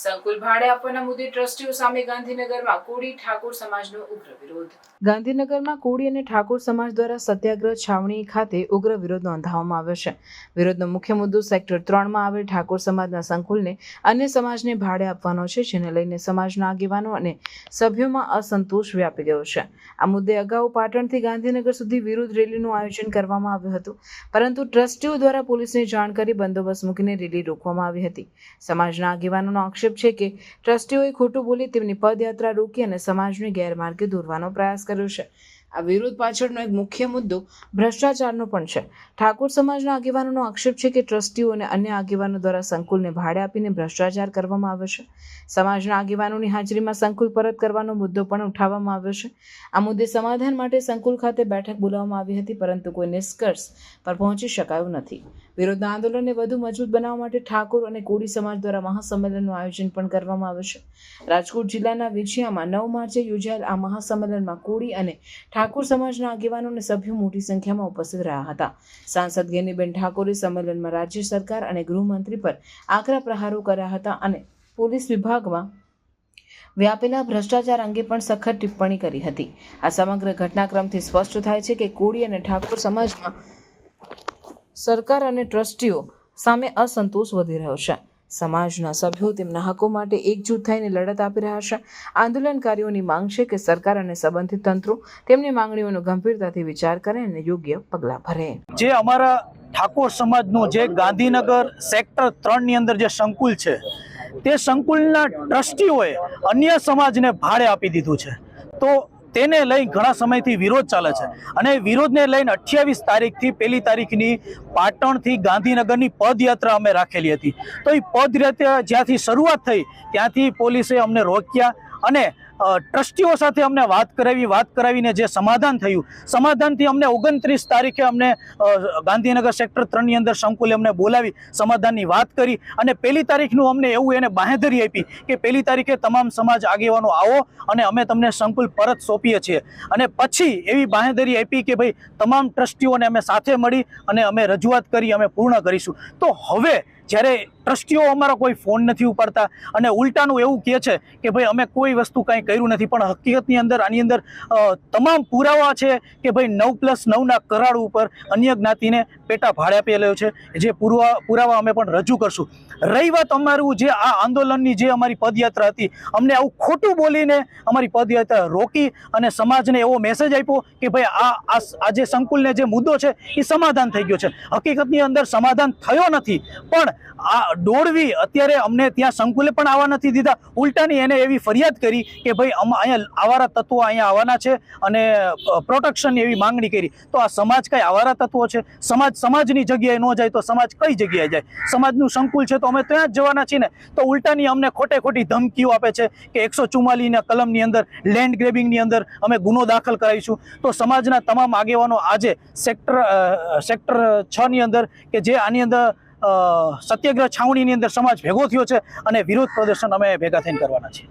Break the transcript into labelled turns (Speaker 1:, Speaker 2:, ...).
Speaker 1: So સંકુલ ભાડે આપવાના મુદ્દે ટ્રસ્ટીઓ સામે ગાંધીનગરમાં કોળી ઠાકોર સમાજનો ઉગ્ર વિરોધ. ગાંધીનગરમાં કોળી અને ઠાકોર સમાજ દ્વારા સત્યાગ્રહ છાવણી ખાતે ઉગ્ર વિરોધ નોંધાવવામાં આવ્યો છે. વિરોધનો મુખ્ય મુદ્દો સેક્ટર ત્રણમાં આવેલ ઠાકોર સમાજના સંકુલને અન્ય સમાજને ભાડે આપવાનો છે, જેને લઈને સમાજના આગેવાનો અને સભ્યોમાં અસંતોષ વ્યાપી ગયો છે. આ મુદ્દે અગાઉ પાટણથી ગાંધીનગર સુધી વિરોધ રેલીનું આયોજન કરવામાં આવ્યું હતું. પરંતુ ટ્રસ્ટીઓ દ્વારા પોલીસને જાણ કરી બંદોબસ્ત મૂકીને રેલી રોકવામાં આવી હતી. સમાજના આગેવાનોનો આક્ષેપ છે કે ટ્રસ્ટીઓએ ખોટું બોલી તેમની પદયાત્રા રોકી અને સમાજને ગેરમાર્ગે દોરવાનો પ્રયાસ કર્યો છે. આ વિરોધ પાછળનો એક મુખ્ય મુદ્દો ભ્રષ્ટાચારનો પણ છે. ઠાકોર સમાજના આગેવાનોનો આક્ષેપ છે કે ટ્રસ્ટીઓ અને અન્ય આગેવાનો દ્વારા સંકુલને ભાડે આપીને ભ્રષ્ટાચાર કરવામાં આવે છે. સમાજના આગેવાનોની હાજરીમાં સંકુલ પરત કરવાનો મુદ્દો પણ ઉઠાવવામાં આવ્યો છે. આ મુદ્દે સમાધાન માટે સંકુલ ખાતે બેઠક બોલાવવામાં આવી હતી, પરંતુ કોઈ નિષ્કર્ષ પર પહોંચી શકાયું નથી. વિરોધના આંદોલનને વધુ મજબૂત બનાવવા માટે ઠાકોર અને કોળી સમાજ દ્વારા મહાસંમેલનનું આયોજન પણ કરવામાં આવ્યું છે. રાજકોટ જિલ્લાના વિછિયામાં નવ માર્ચે યોજાયેલ આ મહાસંમેલનમાં કોળી અને સમાજના આગેવાનો અને સભ્યો મોટી સંખ્યામાં ઉપસ્થિત રહ્યા હતા. સાંસદ ગેનીબેન ઠાકોરે સંમેલનમાં રાજ્ય સરકાર અને ગૃહમંત્રી પર આકરા પ્રહારો કર્યા હતા અને પોલીસ વિભાગમાં વ્યાપેલા ભ્રષ્ટાચાર અંગે પણ સખત ટિપ્પણી કરી હતી. આ સમગ્ર ઘટનાક્રમથી સ્પષ્ટ થાય છે કે કોળી અને ઠાકોર સમાજમાં સરકાર અને ટ્રસ્ટીઓ સામે અસંતોષ વધી રહ્યો છે. સમાજના સભ્યો તેમના હકો માટે એકજૂથ થઈને લડત આપી રહ્યા છે. આંદોલનકારીઓની માંગ છે કે સરકાર અને સંબંધિત તંત્રો તેમની માંગણીઓનો ગંભીરતાથી વિચાર કરે અને યોગ્ય પગલાં ભરે.
Speaker 2: જે અમારા ઠાકોર સમાજનું જે ગાંધીનગર સેક્ટર ત્રણની અંદર જે સંકુલ છે, તે સંકુલના ટ્રસ્ટીઓએ અન્ય સમાજને ભાડે આપી દીધું છે. તો તેને લઈ ઘણા સમયથી વિરોધ ચાલે છે. અને વિરોધને લઈને અઠ્યાવીસ તારીખથી પહેલી તારીખની પાટણથી ગાંધીનગરની પદયાત્રા અમે રાખેલી હતી. તો એ પદયાત્રા જ્યાંથી શરૂઆત થઈ ત્યાંથી પોલીસે અમને રોક્યા. અને ટ્રસ્ટીઓ સાથે અમને વાત કરાવી, વાત કરાવીને જે સમાધાન થયું, સમાધાનથી અમને ઓગણત્રીસ તારીખે અમને ગાંધીનગર સેક્ટર ત્રણની અંદર સંકુલે અમને બોલાવી, સમાધાનની વાત કરી અને પહેલી તારીખનું અમને એવું એને બાંહેધરી આપી કે પહેલી તારીખે તમામ સમાજ આગેવાનો આવો અને અમે તમને સંકુલ પરત સોંપીએ છીએ. અને પછી એવી બાંહેધરી આપી કે ભાઈ, તમામ ટ્રસ્ટીઓને અમે સાથે મળી અને અમે રજૂઆત કરી, અમે પૂર્ણ કરીશું. તો હવે જ્યારે ટ્રસ્ટીઓ અમારા કોઈ ફોન નથી ઉપાડતા અને ઉલટાનું એવું કહે છે કે ભાઈ, અમે કોઈ વસ્તુ કાંઈ કર્યું નથી, પણ હકીકતની અંદર, આની અંદર તમામ પુરાવા છે કે ભાઈ, નવ પ્લસ નવના કરાર ઉપર અન્ય જ્ઞાતિને પેટા ભાડે આપેલો છે, જે પુરવા, પુરાવા અમે પણ રજૂ કરશું. રહી વાત અમારું જે આ આંદોલનની જે અમારી પદયાત્રા હતી, અમને આવું ખોટું બોલીને અમારી પદયાત્રા રોકી અને સમાજને એવો મેસેજ આપ્યો કે ભાઈ આ આ જે સંકુલને જે મુદ્દો છે, એ સમાધાન થઈ ગયો છે. હકીકતની અંદર સમાધાન થયો નથી, પણ આ દોડવી, અત્યારે અમને ત્યાં સંકુલે પણ આવવા નથી દીધા. ઉલટાની એને એવી ફરિયાદ કરી કે ભાઈ અહીંયા આવારા તત્વો અહીંયા આવવાના છે અને પ્રોટેક્શનની એવી માંગણી કરી. તો આ સમાજ કઈ આવારા તત્વો છે? સમાજ સમાજની જગ્યાએ ન જાય તો સમાજ કઈ જગ્યાએ જાય? સમાજનું સંકુલ છે તો અમે ત્યાં જ જવાના છીએ ને? તો ઉલટાની અમને ખોટે ખોટી ધમકીઓ આપે છે કે એકસો ચુમ્માલીસના કલમની અંદર લેન્ડ ગ્રેબિંગની અંદર અમે ગુનો દાખલ કરાવીશું. તો સમાજના તમામ આગેવાનો આજે સેક્ટર સેક્ટર છ ની અંદર કે જે આની અંદર સત્યાગ્રહ છાવણીની અંદર સમાજ ભેગો થયો છે અને વિરોધ પ્રદર્શન અમે ભેગા થઈને કરવાના છીએ.